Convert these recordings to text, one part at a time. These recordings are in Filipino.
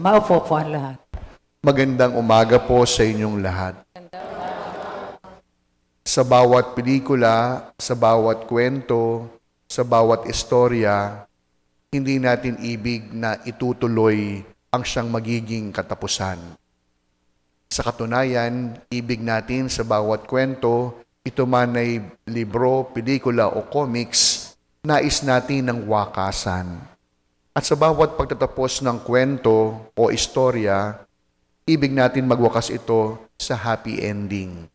Maupo po ang lahat. Magandang umaga po sa inyong lahat. Sa bawat pelikula, sa bawat kwento, sa bawat istorya, hindi natin ibig na itutuloy ang siyang magiging katapusan. Sa katunayan, ibig natin sa bawat kwento, ito man ay libro, pelikula o comics, nais natin ng wakasan. At sa bawat pagtatapos ng kwento o istorya, ibig natin magwakas ito sa happy ending.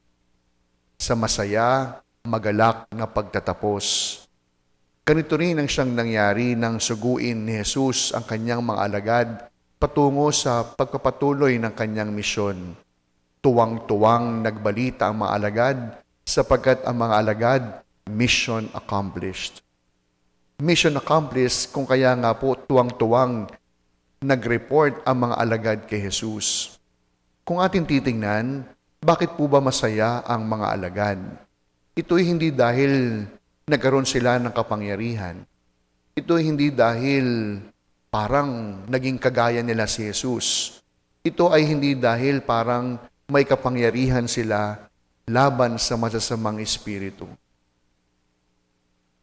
Sa masaya, magalak na pagtatapos. Ganito rin ang siyang nangyari nang suguin ni Jesus ang kanyang mga alagad patungo sa pagpapatuloy ng kanyang misyon. Tuwang-tuwang nagbalita ang mga alagad sapagkat ang mga alagad mission accomplished. Mission accomplished kung kaya nga po tuwang-tuwang nag-report ang mga alagad kay Jesus. Kung atin titingnan, bakit po ba masaya ang mga alagad? Ito'y hindi dahil nagkaroon sila ng kapangyarihan. Ito'y hindi dahil parang naging kagaya nila si Jesus. Ito ay hindi dahil parang may kapangyarihan sila laban sa masasamang espiritu.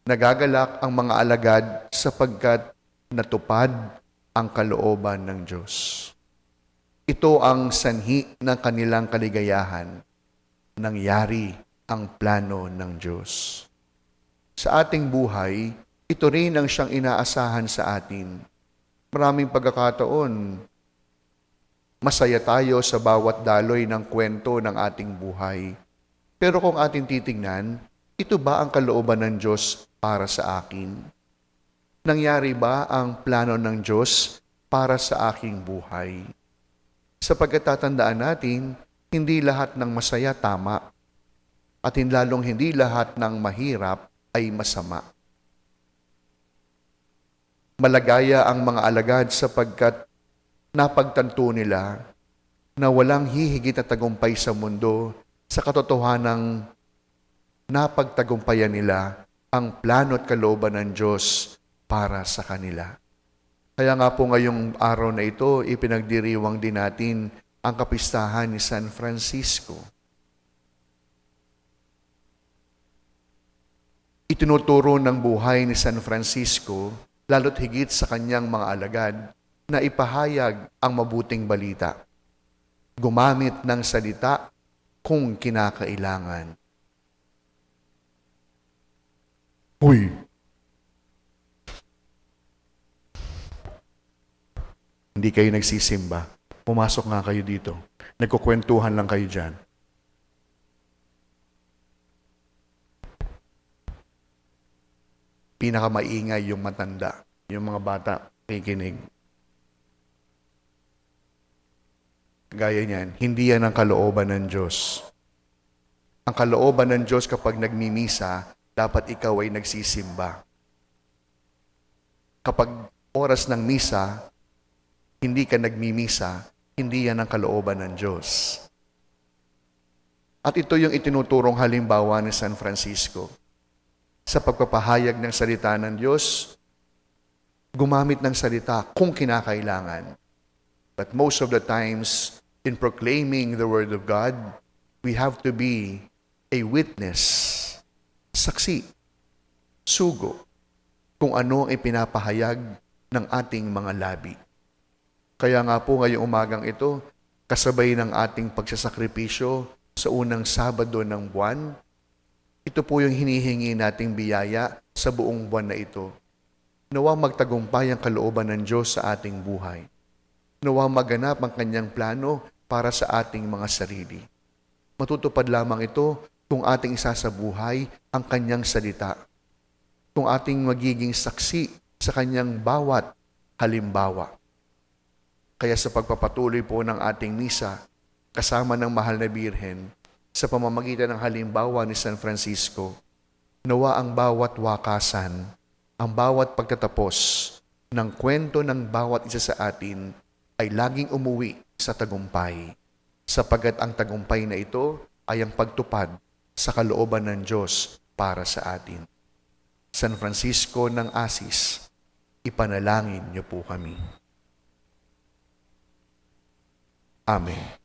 Nagagalak ang mga alagad sapagkat natupad ang kalooban ng Diyos. Ito ang sanhi ng kanilang kaligayahan. Nangyari ang plano ng Diyos. Sa ating buhay, ito rin ang siyang inaasahan sa atin. Maraming pagkakataon, masaya tayo sa bawat daloy ng kwento ng ating buhay. Pero kung ating titingnan, ito ba ang kalooban ng Diyos para sa akin? Nangyari ba ang plano ng Diyos para sa aking buhay? Sapagkat tatandaan natin, hindi lahat ng masaya tama at lalong hindi lahat ng mahirap ay masama. Malagaya ang mga alagad sapagkat napagtanto nila na walang hihigit na tagumpay sa mundo sa katotohanang napagtagumpayan nila ang plano at kalooban ng Diyos para sa kanila. Kaya nga po ngayong araw na ito, ipinagdiriwang din natin ang kapistahan ni San Francisco. Itinuturo ng buhay ni San Francisco, lalo't higit sa kanyang mga alagad, na ipahayag ang mabuting balita. Gumamit ng salita kung kinakailangan. Uy! Hindi kayo nagsisimba. Pumasok nga kayo dito. Nagkukwentuhan lang kayo dyan. Pinakamaingay yung matanda. Yung mga bata, kikinig. Gaya niyan, hindi yan ang kalooban ng Diyos. Ang kalooban ng Diyos kapag nagmimisa, dapat ikaw ay nagsisimba. Kapag oras ng misa, hindi ka nagmimisa, hindi yan ang kalooban ng Diyos. At ito yung itinuturong halimbawa ni San Francisco. Sa pagpapahayag ng salita ng Diyos, gumamit ng salita kung kinakailangan. But most of the times, in proclaiming the Word of God, we have to be a witness, saksi, sugo, kung ano ang ipinapahayag ng ating mga labi. Kaya nga po ngayong umagang ito, kasabay ng ating pagsasakripisyo sa unang Sabado ng buwan, ito po yung hinihingi nating biyaya sa buong buwan na ito. Nawa magtagumpay ang kalooban ng Diyos sa ating buhay. Nawa maganap ang kanyang plano para sa ating mga sarili. Matutupad lamang ito kung ating isasabuhay ang kanyang salita. Kung ating magiging saksi sa kanyang bawat halimbawa. Kaya sa pagpapatuloy po ng ating misa, kasama ng mahal na Birhen, sa pamamagitan ng halimbawa ni San Francisco, nawa ang bawat wakasan, ang bawat pagtatapos ng kwento ng bawat isa sa atin ay laging umuwi sa tagumpay, sapagat ang tagumpay na ito ay ang pagtupad sa kalooban ng Diyos para sa atin. San Francisco ng Asis, ipanalangin niyo po kami. Amen.